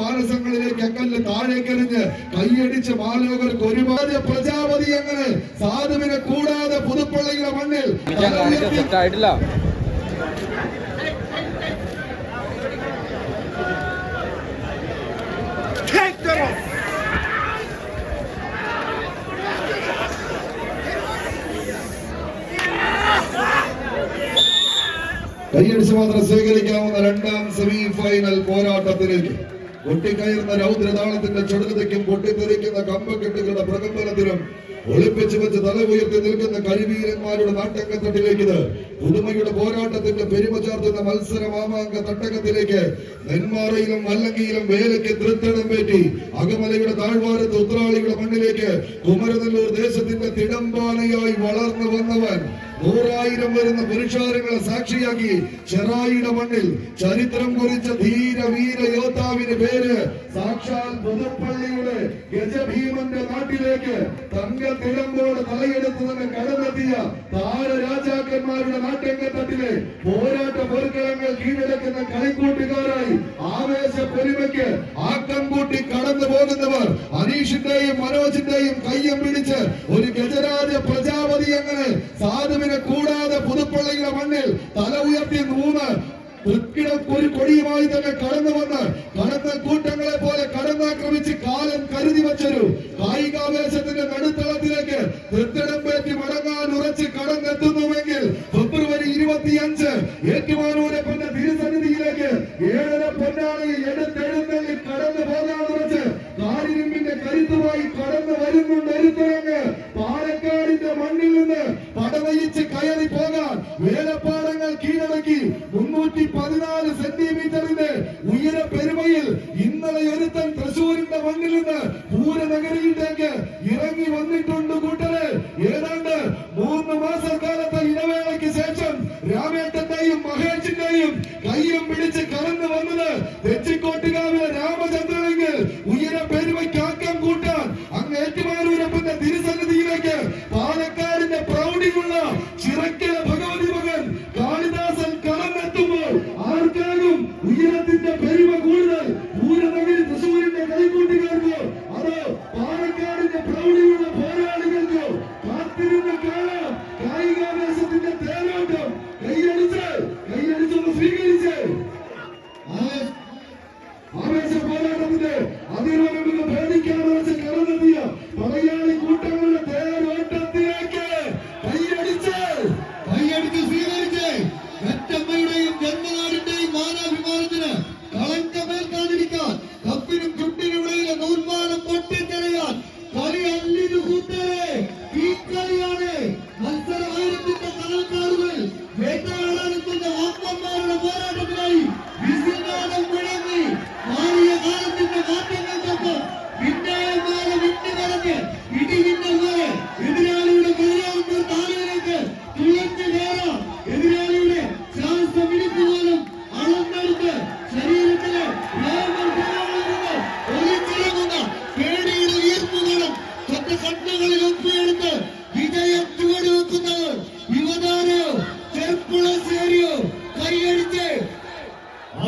മാനസങ്ങളിലേക്ക് അങ്ങല്ല താഴേക്കെറിഞ്ഞ് കൈയടിച്ച് മാലോകർക്ക് ഒരുപാട് പ്രജാപതി അങ്ങനെ സാധുവിനെ കൂടാതെ പുതുപ്പള്ളിയുടെ മണ്ണിൽ കൈയടിച്ച് മാത്രം സ്വീകരിക്കാവുന്ന രണ്ടാം സെമി ഫൈനൽ പോരാട്ടത്തിലേക്ക്. പൊട്ടിക്കയറുന്ന രൗദ്രതാളത്തിന്റെ ചടുലതയ്ക്കും പൊട്ടിത്തെറിക്കുന്ന കമ്പക്കെട്ടുകളുടെ പ്രകമ്പനത്തിലും ഒളിപ്പിച്ചു വെച്ച് തല ഉയർത്തി നിൽക്കുന്ന കരിവീരന്മാരുടെ നാട്ടക്കത്തട്ടിലേക്ക് ഇത് പുതുമയുടെ പോരാട്ടത്തിന്റെ പെരുമ ചേർത്തുന്ന മത്സര മാമാങ്ക തട്ടകത്തിലേക്ക് നെന്മാറയിലും വല്ലങ്കിയിലും വേലയ്ക്ക് തൃത്തടം പേറ്റി അകമലയുടെ താഴ്വാരത്ത് ഉത്രാളിയുടെ മണ്ണിലേക്ക് കുമരനല്ലൂർ ദേശത്തിന്റെ തിടമ്പാനയായി വളർന്നു വന്നവൻ നൂറായിരം വരുന്ന പുരുഷാരങ്ങളെ സാക്ഷിയാക്കി ചെറായിയുടെ മണ്ണിൽ ചരിത്രം കുറിച്ച ധീര വീര യോദ്ധാവിന് പേര് സാക്ഷാൽ പുതുപ്പള്ളിയുടെ ഗജഭീമന്റെ നാട്ടിലേക്ക് തങ്ക തിടമ്പോട് തലയെടുത്ത് തന്നെ കടന്നെത്തിയ താരരാജാക്കന്മാരുടെ നാട്യങ്കത്തട്ടിലെ പോരാട്ട പോർക്കളങ്ങൾ കീഴടക്കുന്ന കളിക്കൂട്ടുകാരായി ആവേശ പെരുമയ്ക്ക് ആക്കം കൂട്ടി കടന്നു പോകുന്നവർ അനീഷിന്റെയും മനോജിന്റെയും കയ്യം പിടിച്ച് ഒരു ഗജരാജ പ്രജാപതി അങ്ങനെ സാധുവിനെ കൂടാതെ പുതുപ്പള്ളിയുടെ മണ്ണിൽ തല ഉയർത്തി മൂന്ന് കൊടിയുമായി തന്നെ കടന്നു വന്ന് കടന്ന കൂട്ടങ്ങളെ പോലെ കടന്നാക്രമിച്ച് കാലം കരുതി വച്ചൊരു കായികാവേശത്തിന്റെ നടുത്തളത്തിലേക്ക് തൃത്തിടം പേറ്റി മടങ്ങാൻ ഉറച്ച് കടന്നെത്തുന്നുവെങ്കിൽ ഫെബ്രുവരി ഇരുപത്തിയഞ്ച് ഏറ്റുമാനൂരപ്പന്റെ തിരുസന്നിധിയിലേക്ക് ഏഴര പൊന്നാളിയിൽ എടുത്തെഴുന്നള്ളി കടന്നു പോകാൻ ഉറച്ച് കാരിരുമ്പിന്റെ കരുത്തുമായി കടന്നു വരുന്നുണ്ട് ഒരുത്തരങ്ങ് പാലക്കാടിന്റെ മണ്ണിൽ നിന്ന് പടവയിച്ച് കയറി പോകാൻ വേലപ്പാടങ്ങൾ കീഴടക്കി തൃശൂരിന്റെ മണ്ണിൽ നിന്ന് പൂരനഗരിയിലേക്ക് ഇറങ്ങി വന്നിട്ടുണ്ട് കൂട്ടരെ ഏതാണ്ട് മൂന്ന് മാസക്കാലത്തെ ഇടവേളയ്ക്ക് ശേഷം രാമേട്ടന്റെയും മഹേഷിന്റെയും കയ്യും പിടിച്ച് കടന്നു വന്നത് തെച്ചിക്കോട്ടുകാവിലെ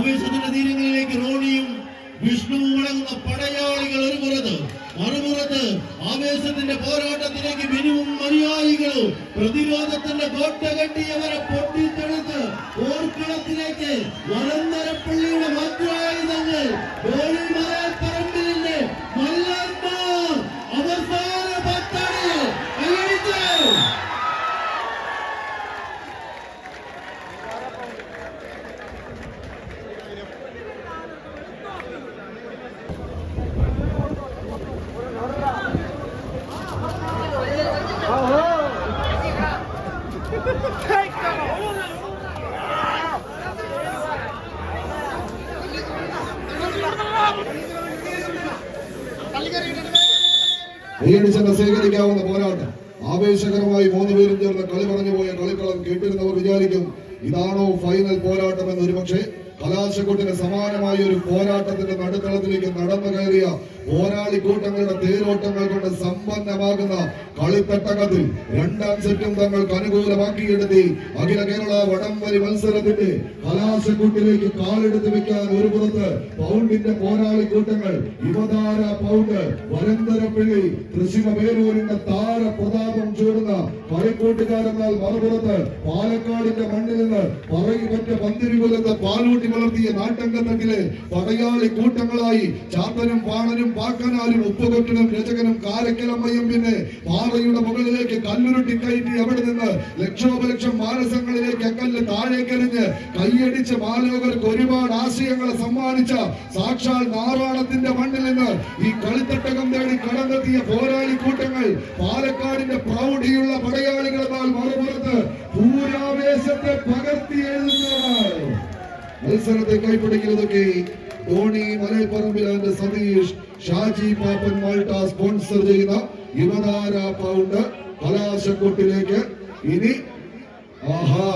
ആവേശത്തിന്റെ തീരങ്ങളിലേക്ക് റോണിയും വിഷ്ണുവും അടങ്ങുന്ന പടയാളികൾ ഒരു പുറത്ത് മറുപുറത്ത് ആവേശത്തിന്റെ പോരാട്ടത്തിലേക്ക് ബിനുവും അനുയായികളും പ്രതിരോധത്തിന്റെ കോട്ട കെട്ടിയവരെ പൊട്ടിത്തെടുത്ത് ഓർക്കളത്തിലേക്ക് മലന്തരപ്പള്ളിയുടെ ഭദ്രായുധങ്ങൾ ഗോളി കൈയടിച്ചെന്ന് സ്വീകരിക്കാവുന്ന പോരാട്ടം. ആവേശകരമായി മൂന്ന് പേരും ചേർന്ന് കളി പറഞ്ഞു പോയ കളിക്കളം കേട്ടിരുന്നവർ വിചാരിക്കും ഇതാണോ ഫൈനൽ പോരാട്ടം എന്ന് ഒരുപക്ഷെ കലാശക്കൊട്ടിന് സമാനമായ ഒരു പോരാട്ടത്തിന്റെ നടുത്തളത്തിലേക്ക് നടന്നു കയറിയ പോരാളി കൂട്ടങ്ങളുടെ തേരോട്ടങ്ങൾ കൊണ്ട് സമ്പന്നമാകുന്ന കളിത്തട്ടകത്തിൽ രണ്ടാം സെറ്റും തങ്ങൾക്ക് അനുകൂലമാക്കിയെടുത്തി അഖില കേരള വടംവലി മത്സരത്തിന്റെ കലാശക്കൂട്ടിലേക്ക് കാലെടുത്ത് വെക്കാൻ ഒരു പുറത്ത് പൗണ്ടിന്റെ പോരാളി കൂട്ടങ്ങൾ യുവതാര പൗണ്ട് വരന്തരപ്പിഴി തൃശ്ശിമ പേരൂരിന്റെ താര പ്രതാപം ചൂടുന്ന കളിക്കൂട്ടുകാരെന്നാൽ മറുപുറത്ത് പാലക്കാടിന്റെ മണ്ണിൽ നിന്ന് പറയി പറ്റ പന്തിരികുലത്ത് പാലൂട്ടി വളർത്തിയ നാട്ടങ്കത്തട്ടിലെ പടയാളി കൂട്ടങ്ങളായി ചാത്തനും പാണനും പാക്കനാലും ഉപ്പുകൊട്ടിനും രചകനും കാരക്കലമ്മയും പിന്നെ പാറയുടെ മുകളിലേക്ക് കല്ലുരുട്ടി കയറ്റി അവിടെ നിന്ന് ലക്ഷോപലക്ഷം മാനസങ്ങളിലേക്ക് അക്കല്ല് താഴേക്കെറിഞ്ഞ് കൈയടിച്ച് മാലോകർക്ക് ഒരുപാട് ആശയങ്ങളെ സമ്മാനിച്ച സാക്ഷാൽ നാറാണത്തിന്റെ മണ്ണിൽ നിന്ന് ഈ കളിത്തട്ടകം തേടി കടന്നെത്തിയ പോരാളി കൂട്ടങ്ങൾ പാലക്കാടിന്റെ പ്രൗഢിയുള്ള പടയാളികളെന്നാൽ മറുപുറത്ത് പൂരാവേശത്തെ പകർത്തി എഴുതുന്നവർ മത്സരത്തെ കൈപ്പിടിക്കുന്നതൊക്കെ ധോണി മലയപ്പറമ്പിലാന്റെ സതീഷ് ഷാജി പാപ്പൻ മാൾട്ട സ്പോൺസർ ചെയ്യുന്ന യുവതാര പൗണ്ട് കലാശക്കൊട്ടിലേക്ക്. ഇനി ആഹാ.